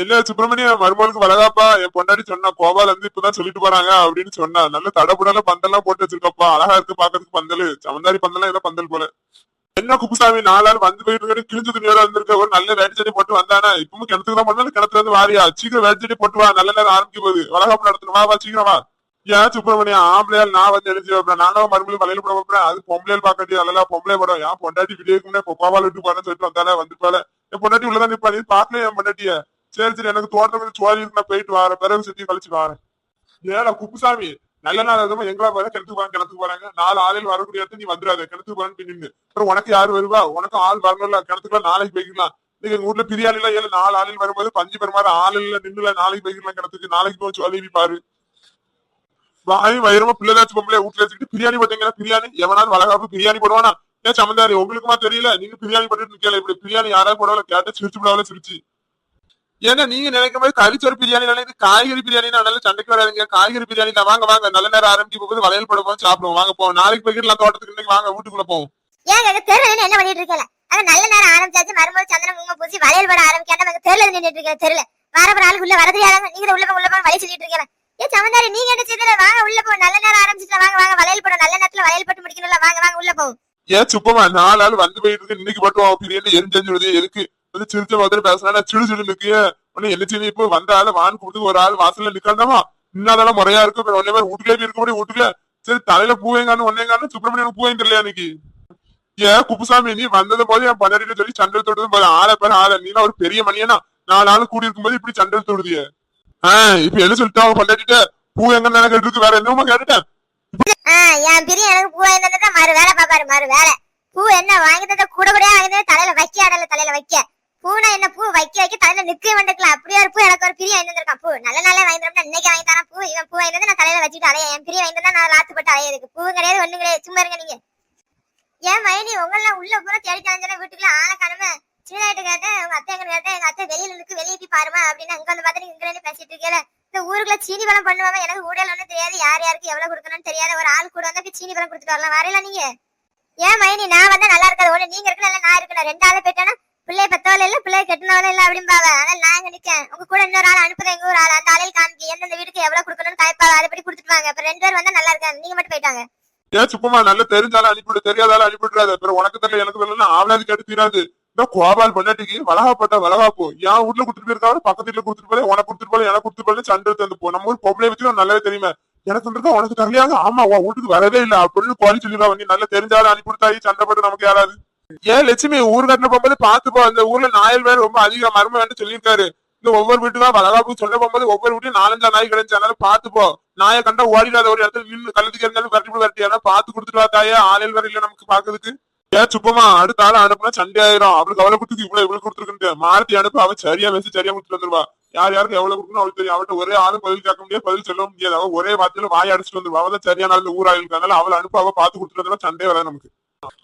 என்ன சுப்பிரமணியம் மருமகளுக்கு வளகாப்பா? என் பொண்டாட்டி சொன்னா கோபால இருந்து இப்பதான் சொல்லிட்டு போறாங்க அப்படின்னு சொன்னா நல்ல தடபுடல பந்தல்லாம் போட்டு வச்சிருக்கப்பா. அழகா இருக்கு பாக்குறதுக்கு பந்தல். சமந்தாரி பந்தல்லாம் ஏதோ பந்தல் போல. என்ன குப்புசாமி நாலாள் வந்து போயிட்டு இருக்க கிழிஞ்சு துணியோட வந்திருக்க ஒரு நல்ல வேட்டி போட்டு வந்தானா? இப்பவும் கிணத்துக்கு தான் பண்ணாலும் கிணத்துல இருந்து வாரியா? சீக்கிரம் வேட்டி சட்டை போட்டு வா. நல்ல நேரம் ஆரம்பிக்க போகுது. வளகாப்பு நடத்தணும். வா வா சீக்கிரம் வா. ஏன் சுப்பிரமணியம்? ஆம்பளையால் நான் வந்து எழுதி வைப்பேன். நானும் மறுபடியும் வலையில போட வைப்பேன். அது பொம்பளையால் பாக்கட்டி அதெல்லாம் பொம்பளை படம். ஏன் பொண்டாட்டி வீடியோக்கு முன்னே விட்டு போறேன்னு சொல்லிட்டு வந்தாலே வந்து போல என் பொண்டாட்டி உள்ளதான் நிப்பா நீ பாக்கல என் பொண்டாட்டிய? சரி சரி எனக்கு தோட்டம் வந்து சோழி இருக்கு நான் போயிட்டு வரேன். பிறகு சுத்தி கழிச்சு வரேன். ஏடா குப்புசாமி நல்ல நாள் அதுமா எங்களா பாரு கிணத்துக்கு போறாங்க கிணத்துக்கு போறாங்க. நாலு ஆளில் வரக்கூடிய இடத்துல நீ வந்துடாத. கிணத்துக்கு போறேன்னு நின்று அப்புறம் உனக்கு யாரு வருவா? உனக்கு ஆள் வரணும்ல. கிணத்துக்குள்ள நாளைக்கு போய்க்கலாம். நீங்க எங்க ஊர்ல பிரியாணி எல்லாம் ஏழு நாலு ஆளில் வரும்போது பஞ்சு பெருமாறு ஆள் இல்ல நின்னுல நாளைக்கு போய்க்கலாம் கிணத்துக்கு. நாளைக்கு போய் சொல்லி பாரு. வாய் வயிறமா பிள்ளைதாச்சும் பொம்பளை வீட்டுல வச்சுக்கிட்டு பிரியாணி பாத்தீங்கன்னா பிரியாணி? எவனாலும் வளகாப்பு பிரியாணி போடுவானா? ஏன் சமந்தாரி உங்களுக்குமா தெரியல. நீங்க பிரியாணி பண்ணிட்டு நிக்கல. இப்படி பிரியாணி யாராவது போடல கேட்ட சிரிச்சு விடாவல சிரிச்சு. ஏன்னா நீங்க நினைக்கும் போது கறிச்சோறு பிரியாணி நினைத்து காய்கறி பிரியாணி நல்ல சண்டைக்கு வராதுங்க. காய்கறி பிரியாணி தான். வாங்க வாங்க. நல்ல நேரம் ஆரம்பிக்க போகுது வளையல் போட போது சாப்பிடுவோம். வாங்க போவோம். நாளைக்கு போய்க்கலாம் தோட்டத்துக்கு இன்னைக்கு வாங்க வீட்டுக்குள்ள போவோம். ஏங்க தெருல என்ன பண்ணிட்டு இருக்கல அது நல்ல நேரம் ஆரம்பிச்சாச்சு. மறுபடியும் சந்தனம் குங்குமம் பூசி வளையல் போட ஆரம்பிக்காம எங்க தெருல நின்னுட்டு இருக்க தெருல வரப்ப ஆளுக்கு உள்ள வரது யாராங்க நீங்க உள்ள உள்ள போய் வழி சொல்லிட்டு இருக்கல ஏ சமந்தாரி நீங்க என்ன செய்தல வாங்க உள்ள போ நல்ல நேரம் ஆரம்பிச்சுட்டு வாங்க வாங்க. வளையல் போட நல்ல நேரத்துல வளையல் போட்டு முடிக்கணும்ல. வாங்க வாங்க உள்ள போ ஏன் சுப்பமா நாலு ஆள் வந்து போயிட்டு இருக்கு. இன்னைக்கு மட்டும் பிரியாணி எரிஞ்சு எதுக்கு? வந்து சிரிச்ச மாதிரி பேசினா சிடு சிடு நிக்கிய. உடனே என்ன இப்போ வந்த ஆள் வான் கொடுத்து ஒரு ஆள் வாசல்ல நிக்காண்டாமா இன்னதெல்லாம் முறையா இருக்கும் அப்புறம் ஒன்னே மாதிரி வீட்டுக்குள்ளே இருக்க முடியும் வீட்டுக்குள்ள சரி தலையில பூவேங்கான்னு ஒன்னேங்கான்னு சுப்பிரமணியன் பூவேங்க தெரியல எனக்கு ஏன் குப்புசாமி நீ வந்தது போது என் பன்னெண்டு சொல்லி சண்டை தொடுறது போது ஆளை பேர் ஆளை. நீ ஒரு பெரிய மணியனா? நாலு ஆள் கூடி இருக்கும்போது இப்படி சண்டை தொடுதிய. ஆஹ் இப்ப என்ன சொல்லிட்டு அவங்க பண்டாட்டிட்ட பூ எங்க கேட்டு வேற என்னமா கேட்டுட்டேன் ஆஹ் என் பிரிய எனக்கு பூ வாங்கி மறு வேலை பாப்பாரு மறு வேலை. பூ என்ன வாங்கி கூட கூட வாங்கி தலையில வைக்க அடல தலையில வைக்க. பூனா என்ன பூ வைக்க வைக்க தலையில நிக்க வந்துக்கலாம் அப்படியே ஒரு பூ எனக்கு ஒரு பிரிய வாங்கி பூ நல்ல நாளே வாங்கி இன்னைக்கு வாங்கி தரான் பூ. இவன் பூ வாங்கி நான் தலையில வச்சுட்டு அலைய என் பிரிய வாங்கி நான் ராத்து போட்டு அலையதுக்கு பூ கிடையாது ஒண்ணு கிடையாது. சும்மா இருங்க நீங்க. ஏன் மயனி உங்களெல்லாம் உள்ள பூரா தேடி தலைஞ்சனா வீட்டுக்குள்ள ஆளை காணும. சின்னாயிட்டு கேட்டேன் உங்க அத்தை எங்க கேட்டேன் எங்க அத்தை வெளியில இருக்கு வெளியே போய் பாருமா அப்படின்னு அங்க வந்து பார்த்துட்டு இங்க பேசிட்டு இருக்கேன் இந்த ஊருக்குள்ள சீனி பழம் பண்ணுவாங்க. எனக்கு ஊடல் ஒண்ணு தெரியாது. யார் யாருக்கு எவ்வளவு கொடுக்கணும்னு தெரியாத. ஒரு ஆள் கூட வந்தா சீனி பழம் கொடுத்துட்டு வரலாம். வரையில நீங்க. ஏன் மயனி நான் வந்தா நல்லா இருக்காது. ஒண்ணு நீங்க இருக்கல இல்ல நான் இருக்கணும். ரெண்டு ஆளு போயிட்டேன்னா பிள்ளை பெத்தவள இல்ல பிள்ளை கெட்டினவள இல்ல அப்படிம்பாவ அதனால நான் இங்க நிக்கேன். உங்க கூட இன்னொரு ஆள் அனுப்புற எங்க ஒரு ஆள். அந்த ஆளையில் காமிக்க எந்தெந்த வீட்டுக்கு எவ்வளவு கொடுக்கணும்னு காய்ப்பாவ அதை படி கொடுத்துட்டு வாங்க. இப்ப ரெண்டு பேர் வந்தா நல்லா இருக்காங்க. நீங்க மட்டும் போயிட்டாங்க ஏன் சுப்பமா நல்ல தெரிஞ்சாலும் அனுப்பிவிடு தெரியாதாலும் அனுப்பிவிடாது அப்புறம் உனக்கு தெரியல எனக்கு தெரியல அவளாது கேட்டு தீராது. இந்த கோபால் பொண்டாட்டிக்கு வளகாப்பட்ட வளகாப்பு. என் வீட்டுல கொடுத்துட்டு போயிருக்காரு பக்கத்து வீட்டுல கொடுத்துட்டு போல உனக்கு கொடுத்துட்டு போல எனக்கு கொடுத்துட்டு போல சண்டை தந்து போ. நம்ம ஒரு பொம்பளை வச்சு நல்லாவே தெரியுமே. எனக்கு இருக்கா உனக்கு தெரியலையாங்க ஆமா உன் வீட்டுக்கு வரவே இல்ல அப்படின்னு கோரி சொல்லிடுறா. நீ நல்லா தெரிஞ்சாலும் அனுப்பி கொடுத்தாயி சண்டை போட்டு நமக்கு யாராவது ஏன் லட்சுமி ஊர் கட்டின போகும்போது பாத்துப்போ அந்த ஊர்ல நாயல் வேற ரொம்ப அதிக மர்மம் வேணும் சொல்லியிருக்காரு. இந்த ஒவ்வொரு வீட்டுக்கா வளகாப்பு சொல்ல போகும்போது ஒவ்வொரு வீட்டையும் நாலஞ்சா நாய் கிடைச்சு அதனால நாயை கண்டா ஓடிடாத ஒரு இடத்துல நின்று கழுத்துக்கு இருந்தாலும் கரெக்ட் கரெக்ட் ஆனா பாத்து கொடுத்துட்டு வா ஆலையில் ஆளில் வர இல்ல நமக்கு பாக்குறதுக்கு ஏன் சுப்பமா அடுத்த ஆள் அனுப்புனா சண்டை ஆயிரும். அவளுக்கு அவளை கொடுத்து இவ்வளவு இவ்வளவு கொடுத்துருக்கு மாரத்தி அனுப்ப அவன் சரியா பேசி சரியா கொடுத்துட்டு வந்துருவா. யார் யாருக்கு எவ்வளவு கொடுக்கணும் அவளுக்கு தெரியும். அவள்கிட்ட ஒரே ஆளும் பதில் கேட்க முடியாது பதில் சொல்ல முடியாது. அவ ஒரே வார்த்தையில வாய அடிச்சுட்டு வந்துருவா. அவள் தான் சரியான ஆள் ஊர் அதனால அவளை அனுப்ப அவ பாத்து கொடுத்துட்டு வந்தா சண்டே வராது நமக்கு.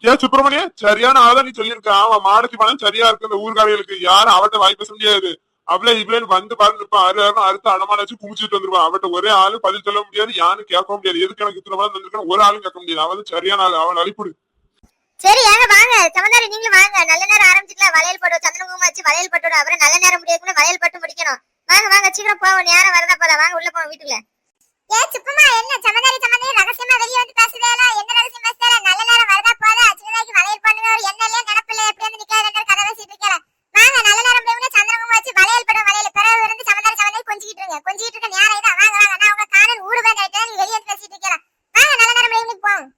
ஏன் சுப்பிரமணிய? சரியான ஆளா நீ சொல்லியிருக்க. அவன் மாடத்தி பணம் சரியா இருக்கு. இந்த ஊர்காரிகளுக்கு யாரும் அவட்ட வாய் பேச முடியாது. அவளே இவ்வளவு வந்து பாருன்னு இருப்பான் அரு யாரும் அடுத்த அடமான வச்சு குமிச்சிட்டு வந்துருவான் அவட்ட ஒரே ஆளு பதில் சொல்ல முடியாது யாரும் கேட்க முடியாது. எதுக்கு எனக்கு இத்தனை பணம் தந்திருக்கணும் ஒரு ஆளும் கேட்க முடியாது. அவன் சரியான ஆளு. அவன் அழிப்புடு. சரி ஏங்க வாங்க. சமந்தாரி நீங்களும் வாங்க. நல்ல நேரம் ஆரம்பிச்சுக்கலாம். வளையல் போட்டு சந்தன வச்சு வளையல் போட்டு அப்புறம் நல்ல நேரம் முடியாது வளையல் போட்டு முடிக்கணும். வாங்க வாங்க. சீக்கிரம் போவோம். நேரம் வரதா போதா. வாங்க உள்ள போவோம் வீட்டுல ஏ சுப்பமா என்ன சமந்தாரி சமந்தாரி ரகசியமா வெளிய வந்து பேசுதேல என்ன ரகசியம் பேசுதேல நல்ல நேரம் வரதா போதா சின்னதாக்கி வளையல் பண்ணுங்க ஒரு எண்ணெயிலே நினப்பில்ல? எப்படி வந்து நிக்காத ரெண்டு கதை பேசிட்டு இருக்கல வாங்க நல்ல நேரம் போய் வச்சு வளையல் போட வளையல். பிறகு இருந்து சமந்தாரி சமந்தாரி கொஞ்சிட்டு இருங்க. கொஞ்சிட்டு இருக்க நேரம் இதான். வாங்க வாங்க. நான் உங்க ஊடு நீ பேசிட்டு இருக்கல வாங்க நல்ல நேரம் போய் போவோம்.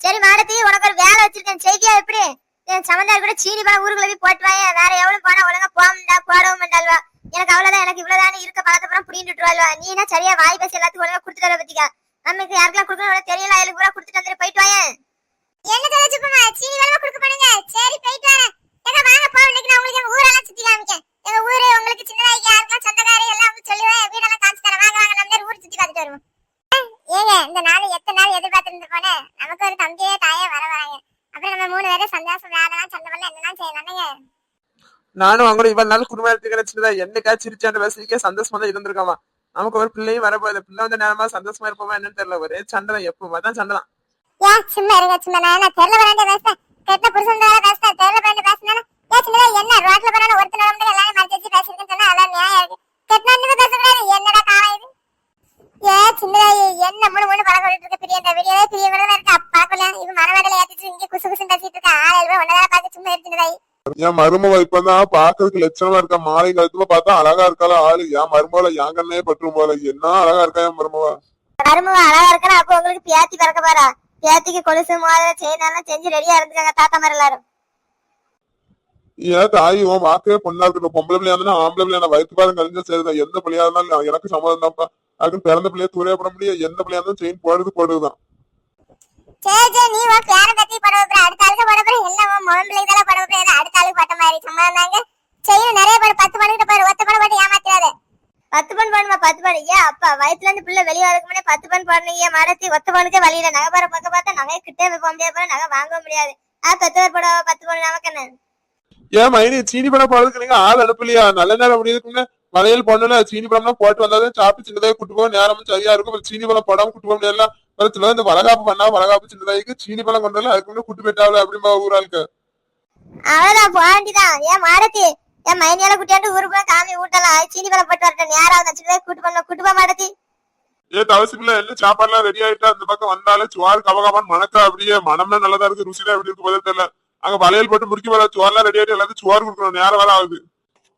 சரி மாடத்தி உனக்கு ஒரு வேலை வச்சிருக்கேன். செய்தியா எப்படி? என் கூட சீனி பழம் ஊருக்குள்ள போய் போட்டு வேற எவ்வளவு போனா ஒழுங்கா போகமுண்டா போடவும் மாட்டாள்வா. எனக்கு அவ்வளவுதான் எனக்கு இவ்வளவுதான் இருக்க பழத்தப்புறம் புடிங்கிட்டு விட்டுருவாள்வா நீ என்ன சரியா வாய் பேசி எல்லாத்துக்கும் ஒழுங்கா கொடுத்துட்டு வர பத்திக்கா நமக்கு யாருக்கெல்லாம் கொடுக்கணும் தெரியல அவளுக்கு பூரா கொடுத்துட்டு வந்துட்டு போயிட்டு வாங்க என்ன தெரிஞ்சுக்குமா சீனி வேலை கொடுக்க பண்ணுங்க சரி போயிட்டு வரேன் எங்க வாங்க போ இன்னைக்கு நான் உங்களுக்கு எங்க ஊரெல்லாம் சுத்தி காமிக்கேன். எங்க ஊரு உங்களுக்கு சின்னதாக்கி யாருக்கெல்லாம் சொந்தக்காரி எல்லாம் உங்களுக்கு சொல்லுவேன். வீடெல்லாம் காமிச்சு தரேன். வாங்க வாங்க நம்ம ஊர் சுத்தி பார்த்துட்டு வருவோம். ஏங்க இந்த நாள் எத்தனை நாள் எதிர்பார்த்துருந்து போனேன் நமக்கு ஒரு தம்பியே தாயே வர வராங்க. அப்புறம் நம்ம மூணு பேரும் சந்தோஷம் வேலைலாம் சண்டை பண்ணலாம் என்னெல்லாம் செய்யலாம் நானும் அவங்க கூட இவ்வளவு நாள் குடும்பம் எடுத்து கிடைச்சதா என்னைக்கா சிரிச்சாண்டு பேசிக்க சந்தோஷமா தான் இருந்திருக்காமா? நமக்கு ஒரு பிள்ளையும் வரப்போகுது. பிள்ளை வந்து நேரமா சந்தோஷமா இருப்போமா என்னன்னு தெரியல. ஒரே சண்டை தான். தான் சண்டை தான் ஏன் சும்மா இருங்க சும்மா. நான் தெரியல வரேன் பேசுறேன் கெட்ட புருஷன் பேசுறேன் தெரியல என் மருமவ இப்பதான் பாக்குறதுக்கு லட்சணமா இருக்கா? மாலை கழுத்துல பார்த்தா அழகா இருக்காளா? ஆளு என் மருமவள என் கண்ணே பற்றும் போல. என்ன அழகா இருக்கா என் மருமவ? மருமக அழகா இருக்கா அப்ப உங்களுக்கு பியாத்தி பிறக்க போறா? பியாத்திக்கு கொலுசு மோதிரம் செயின் செஞ்சு ரெடியா இருந்துக்காங்க தாத்தா மாதிரி எல்லாரும். ஏன் தாய் உன் வாக்கவே பொண்ணா இருக்கட்டும். பொம்பளை பிள்ளையா இருந்தா ஆம்பளை பிள்ளையா வயிற்று பாதம் கழிஞ்சா சரிதான் எந்த பிள்ளையா இருந்தாலும் எனக்கு சம்மதம் தான்ப்பா. அதுக்கு பிறந்த பிள்ளைய தூரே போட முடியும் எந்த பிள்ளையா இருந்தாலும் செயின் போடுறது போடுறதுதான். சரி சரி நீ உன் பேர பத்தி பட வைப்பற அடுத்த ஆளுக்கு பட வைப்பற எல்லாம் உன் மகன் பிள்ளைக்கு தானே பட வைப்பற அடுத்த ஆளுக்கு பட்ட மாதிரி. சம்மதம் தாங்க செய்யணும் நிறைய படம் பத்து படம் கிட்ட பாரு ஒத்த படம் போட்டு பத்து பண் போடுமா பத்து பணம் ஏன் அப்பா வயிற்றுல இருந்து பிள்ளை வெளியே வரதுக்கு முன்னே பத்து பண் போடணும். மடத்தி ஒத்த பணுக்கு வழியில நகை பாரு பக்கம் பார்த்தா நகை கிட்டே போக முடியாது போல. நகை வாங்க முடியாது. ஆ பெத்தவர் படம் பத்து பணம் நமக்கு என்ன? ஏன் மைனி சீனி படம் போடுறதுக்கு நீங்க ஆள் அனுப்பலையா? நல்ல நேரம் முடியுதுக்குன்னு வளையல் பொண்ணுல சீனி படம்லாம் போட்டு வந்தாதான் சாப்பிட்டு சின்னதாக கூட்டு போக நேரமும் சரியா இருக்கும் சீனி படம் போடாம கூட்டு போக முடியல சில இந்த வளகாப்பு பண்ணா வளகாப்பு சின்னதாய்க்கு சீனி பழம் கொண்டு வரல அதுக்கு முன்னே கூட்டு போயிட்டாவில அப்படிம்பா ஊராளுக்கு அவ்வளவுதான் போண்டிதான் ஏன் மாடத்தி ஏன் மைனியால குட்டியாண்டு ஊருக்கு காமி ஊட்டலாம் சீனி பழம் போட்டு வரட்டும் யாராவது சின்னதாக கூட்டு பண்ண கூட்டு போக மாடத்தி ஏ தவசிக்குள்ள என்ன சாப்பாடுலாம் ரெடி ஆயிட்டா அந்த பக்கம் வந்தாலே சுவார் கவகமான் மணக்கா அப்படியே மனமே நல்லதா இருக்கு ருசிலாம் எப்படி இருக்கு பதில் தெரியல அங்க வளையல் போட்டு முடிக்க வர சுவார்லாம் ரெடி ஆயிட்டு எல்லாத்தையும் சுவார் கொடுக்கணும் நேரம் வேலை ஆகுது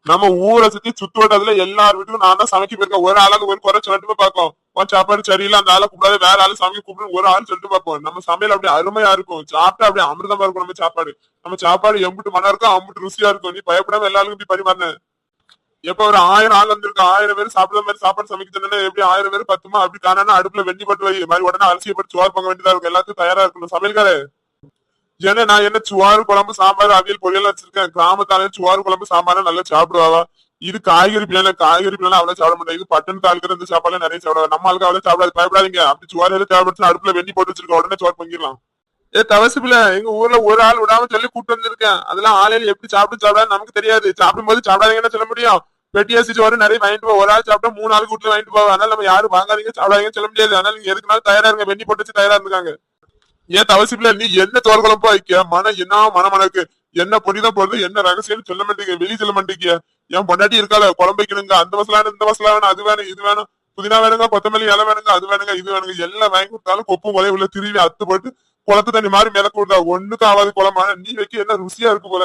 நம்ம ஊரை சுத்தி சுத்து வட்டத்துல எல்லார் வீட்டுக்கும் நான் தான் சமைக்க போயிருக்கேன். ஒரு ஆளாக ஒரு குறை சொல்லிட்டு பார்ப்போம். உன் சாப்பாடு சரியில்லை அந்த ஆளை கூப்பிடாது வேற ஆளு சமைக்க கூப்பிடு ஒரு ஆள் சொல்லிட்டு பார்ப்போம். நம்ம சமையல் அப்படியே அருமையா இருக்கும். சாப்பிட்டா அப்படியே அமிர்தமா இருக்கும் நம்ம சாப்பாடு. நம்ம சாப்பாடு எம்பிட்டு மனம் இருக்கும் அம்பிட்டு ருசியா இருக்கும். நீ பயப்படாம எல்லாருக்கும் போய் பரிமாறின. எப்ப ஒரு ஆயிரம் ஆள் வந்திருக்கு ஆயிரம் பேர் சாப்பிடுற மாதிரி சாப்பாடு சமைக்க சொன்னா எப்படி ஆயிரம் பேர் பத்துமா? அப்படி காணா அடுப்புல வெண்ணி பட்டு வை. மாதிரி உடனே அரிசியை போட்டு சோர் பங்க வேண்டியதா இருக்கும். எல்லாத்துக்கும் தயாரா இருக்கணும். சமையல்காரே. ஏன்னா நான் என்ன சுவாறு குழம்பு சாம்பார் அவியல் பொரியல் வச்சிருக்கேன். கிராமத்தாலே சுவாறு குழம்பு சாம்பார் நல்லா சாப்பிடுவாவா? இது காய்கறி பிள்ளைல காய்கறி பிள்ளை அவ்வளவு சாப்பிட மாட்டேன் இது பட்டன் தாளுக்கிற இந்த சாப்பாடுல நிறைய சாப்பிடுவாங்க. நம்ம ஆளுக்கு அவ்வளவு சாப்பிடாது. பயப்படாதீங்க. அப்படி சுவாறு எல்லாம் தேவைப்படுச்சு அடுப்புல வெண்ணி போட்டு வச்சிருக்கோம். உடனே சுவார் பொங்கிடலாம். ஏ தவசு பிள்ளை எங்க ஊர்ல ஒரு ஆள் விடாம சொல்லி கூட்டு வந்திருக்கேன். அதெல்லாம் ஆளையில எப்படி சாப்பிட்டு சாப்பிடாது நமக்கு தெரியாது. சாப்பிடும்போது சாப்பிடாதீங்கன்னு சொல்ல முடியும். பெட்டியா அசிச்சு வர நிறைய வாங்கிட்டு போவோம் ஒரு ஆள் சாப்பிட்டா மூணு ஆள் கூட்டுல வாங்கிட்டு போவோம் அதனால நம்ம யாரும் வாங்காதீங்க சாப்பிடாதீங்கன்னு சொல்ல முடியாது. அதனால நீங்க எதுக்குனாலும் தயாரா இருங்க. வெண்ணி போட்டு வச்சு தயாரா இருந்துக்காங்க. ஏன் தவசிப்புல நீ என்ன தோல் வைக்க மன என்ன மன மனக்கு என்ன பொடிதான் போடுறது என்ன ரகசியம் சொல்ல மாட்டீங்க வெளியே சொல்ல மாட்டீங்க என் பொண்டாட்டி இருக்கால குழம்பு வைக்கணுங்க அந்த மசாலா வேணும், இந்த மசாலா வேணும் அது வேணும் இது வேணும். புதினா வேணுங்க கொத்தமல்லி இலை வேணுங்க அது வேணுங்க இது வேணுங்க எல்லாம் வாங்கி கொடுத்தாலும் கொப்பு கொலையும் உள்ள திருவி அத்து போட்டு குளத்து தண்ணி மாதிரி மேல கொடுத்தா ஒண்ணுக்கு ஆகாது குழம்பு நீ வைக்க என்ன ருசியா இருக்கு போல?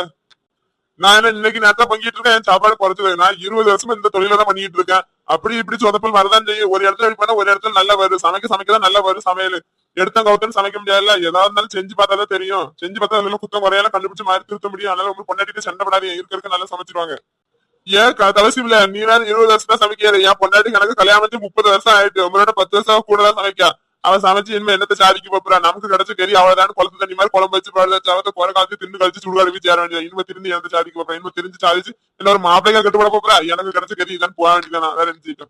நான் என்ன இன்னைக்கு நேரத்தை பங்கிட்டு இருக்கேன்? என் சாப்பாடு குறைச்சிருக்கேன் நான் இருபது வருஷமா இந்த தொழில தான் பண்ணிட்டு இருக்கேன். அப்படி இப்படி சொதப்பல் வரதான் செய்யும். ஒரு இடத்துல இப்படி பண்ணா ஒரு இடத்துல நல்லா வரும். சமைக்க சமைக்கதான் நல்லா வரும் சமையல். எடுத்த கவுத்தன்னு சமைக்க முடியாதுல்ல. ஏதாவது இருந்தாலும் செஞ்சு பார்த்தா தான் தெரியும். செஞ்சு பார்த்தா அதுல குத்தம் குறையெல்லாம் கண்டுபிடிச்சு மாறி திருத்த முடியும். அதனால உங்களுக்கு பொண்டாட்டிட்டு சண்டை படாதீங்க. இருக்க நல்லா சமைச்சிருவாங்க. ஏன் க- இல்ல நீ வேற இருபது வருஷம் தான் சமைக்கிற. என் பொண்டாட்டி கணக்கு கல்யாணம் முப்பது வருஷம் ஆயிட்டு. உங்களோட பத்து வருஷம் கூட தான் சமைக்கா. அவன் சமைச்சு இனிமே என்னத்த சாதிக்க போறா? நமக்கு கிடைச்ச கறி அவ்வளவுதான் குளத்து தண்ணி மாதிரி குழம்பு வச்சு பாடுற சவத்தை குறை காலத்து தின்னு கழிச்சு சுடுகாடு போய் சேர வேண்டியது இனிமே திரும்பி எந்த சாதிக்க போறா? இனிமே தெரிஞ்சு சாதிச்சு இன்னொரு மாப்பிள்ளைங்க கட்டுப்பட போறா? எனக்கு கிடைச்ச கறி இதான் போக வேண்டியதான் வேற என்ன